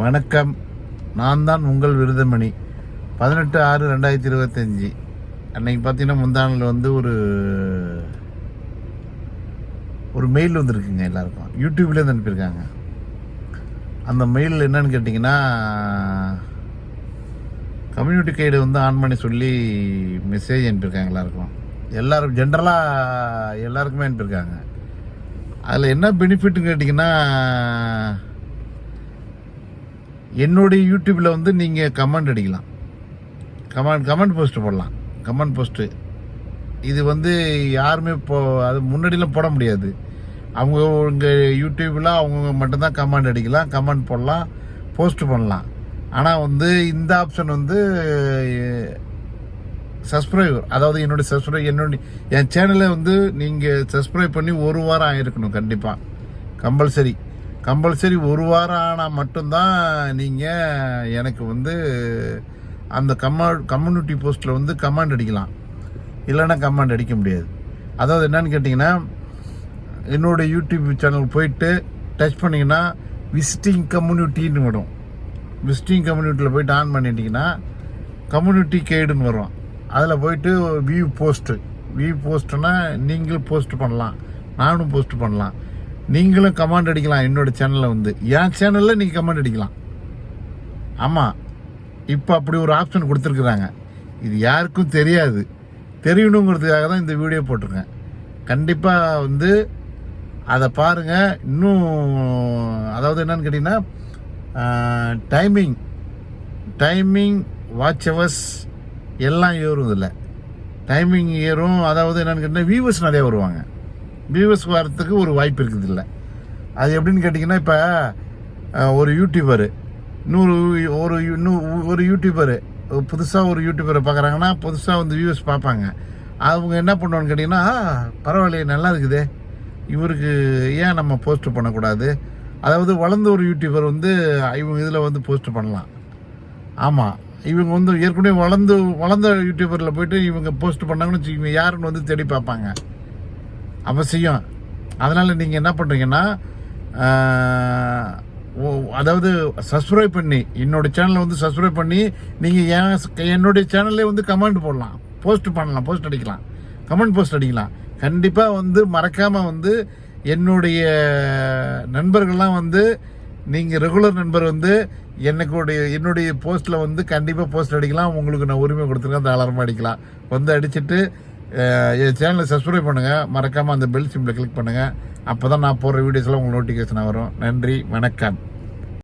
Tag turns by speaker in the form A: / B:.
A: வணக்கம். நான் தான் உங்கள் விருதமணி. பதினெட்டு ஆறு ரெண்டாயிரத்தி இருபத்தஞ்சி. அன்னைக்கு பார்த்தீங்கன்னா முந்தானில் வந்து ஒரு ஒரு மெயில் வந்திருக்குங்க எல்லாருக்கும். யூடியூப்லேருந்து அனுப்பியிருக்காங்க. அந்த மெயில் என்னன்னு கேட்டிங்கன்னா கம்யூனிட்டி கைடு வந்து ஆன் பண்ணி சொல்லி மெசேஜ் அனுப்பியிருக்காங்க எல்லாருக்கும். எல்லாரும் ஜென்ரலாக எல்லாருக்குமே அனுப்பியிருக்காங்க. அதில் என்ன பெனிஃபிட்னு கேட்டிங்கன்னா என்னுடைய யூடியூப்பில் வந்து நீங்கள் கமெண்ட் அடிக்கலாம். கமெண்ட் கமெண்ட் போஸ்ட்டு போடலாம். கமெண்ட் போஸ்ட்டு இது வந்து யாருமே இப்போ அது முன்னாடிலாம் போட முடியாது. அவங்க உங்கள் யூடியூப்பில் அவங்க மட்டும்தான் கமெண்ட் அடிக்கலாம். கமெண்ட் போடலாம் போஸ்ட் பண்ணலாம். ஆனால் வந்து இந்த ஆப்ஷன் வந்து சப்ஸ்கிரைபர் அதாவது என்னுடைய சப்ஸ்கிரைப் என்னுடைய என் சேனலை வந்து நீங்கள் சப்ஸ்கிரைப் பண்ணி ஒரு வாரம் ஆகிருக்கணும் கண்டிப்பாக கம்பல்சரி. கம்பல்சரி ஒரு வாரம் ஆனால் மட்டும்தான் நீங்கள் எனக்கு வந்து அந்த கம்மா கம்யூனிட்டி போஸ்ட்டில் வந்து கமாண்ட் அடிக்கலாம். இல்லைன்னா கமாண்ட் அடிக்க முடியாது. அதாவது என்னன்னு கேட்டிங்கன்னா என்னோட யூடியூப் சேனல் போயிட்டு டச் பண்ணிங்கன்னா விசிட்டிங் கம்யூனிட்டின்னு வரும். விசிட்டிங் கம்யூனிட்டியில் போயிட்டு ஆன் பண்ணிட்டீங்கன்னா கம்யூனிட்டி கைடுன்னு வரும். அதில் போயிட்டு வியூ போஸ்ட்டு வியூ போஸ்ட்டுன்னா நீங்களும் போஸ்ட் பண்ணலாம். நானும் போஸ்ட் பண்ணலாம். நீங்களும் கமெண்ட் அடிக்கலாம். என்னோட சேனலில் வந்து. என் சேனலில் நீங்கள் கமெண்ட் அடிக்கலாம். ஆமாம் இப்போ அப்படி ஒரு ஆப்ஷன் கொடுத்துருக்குறாங்க. இது யாருக்கும் தெரியாது. தெரியணுங்கிறதுக்காக தான் இந்த வீடியோ போட்டிருக்கேன். கண்டிப்பாக வந்து அதை பாருங்கள் இன்னும் அதாவது என்னன்னு கேட்டிங்கன்னா டைமிங் டைமிங் வாட்ச் ஹவர்ஸ் எல்லாம் ஏறும் இதில். டைமிங் ஏறும். அதாவது என்னென்னு கேட்டிங்கன்னா வியூவர்ஸ் நிறையா வருவாங்க. வியூவர்ஸ் வரத்துக்கு ஒரு வாய்ப்பு இருக்குது இல்லை அது எப்படின்னு கேட்டிங்கன்னா இப்போ ஒரு யூடியூபரு இன்னொரு ஒரு இன்னும் ஒரு யூடியூபரு புதுசாக ஒரு யூடியூபரை பார்க்குறாங்கன்னா புதுசாக வந்து வியூவர்ஸ் பார்ப்பாங்க அவங்க என்ன பண்ணுவான்னு கேட்டிங்கன்னா பரவாயில்லையே நல்லா இருக்குதே. இவருக்கு ஏன் நம்ம போஸ்ட் பண்ணக்கூடாது? அதாவது வளர்ந்த ஒரு யூடியூபர் வந்து இவங்க இதில் வந்து போஸ்ட் பண்ணலாம். ஆமாம் இவங்க வந்து ஏற்கனவே வளர்ந்து வளர்ந்த யூடியூபரில் போயிட்டு இவங்க போஸ்ட் பண்ணாங்கன்னு வச்சுக்கோங்க யாருன்னு வந்து தேடி பார்ப்பாங்க அவசியம். அதனால் நீங்கள் என்ன பண்ணுறீங்கன்னா ஓ- அதாவது சப்ஸ்கிரைப் பண்ணி என்னோட சேனலை வந்து சப்ஸ்கிரைப் பண்ணி நீங்கள் என் என்னுடைய சேனல்லே வந்து கமெண்ட் போடலாம். போஸ்ட் பண்ணலாம் போஸ்ட் அடிக்கலாம். கமெண்ட் போஸ்ட் அடிக்கலாம். கண்டிப்பாக வந்து மறக்காமல் வந்து என்னுடைய நண்பர்கள்லாம் வந்து நீங்கள் ரெகுலர் நண்பர் வந்து எனக்குடைய என்னுடைய போஸ்ட்டில் வந்து கண்டிப்பாக போஸ்ட் அடிக்கலாம். உங்களுக்கு நான் உரிமை கொடுத்துருக்கேன் தாராளமாக அடிக்கலாம். வந்து அடிச்சுட்டு அஹ், என் சேனலை சப்ஸ்கிரைப் பண்ணுங்கள் மறக்காமல் அந்த பெல் சிம்பிளை கிளிக் பண்ணுங்கள் அப்போ தான் நான் போடுற வீடியோஸ்லாம் உங்களுக்கு நோட்டிஃபிகேஷன் வரும். நன்றி வணக்கம்.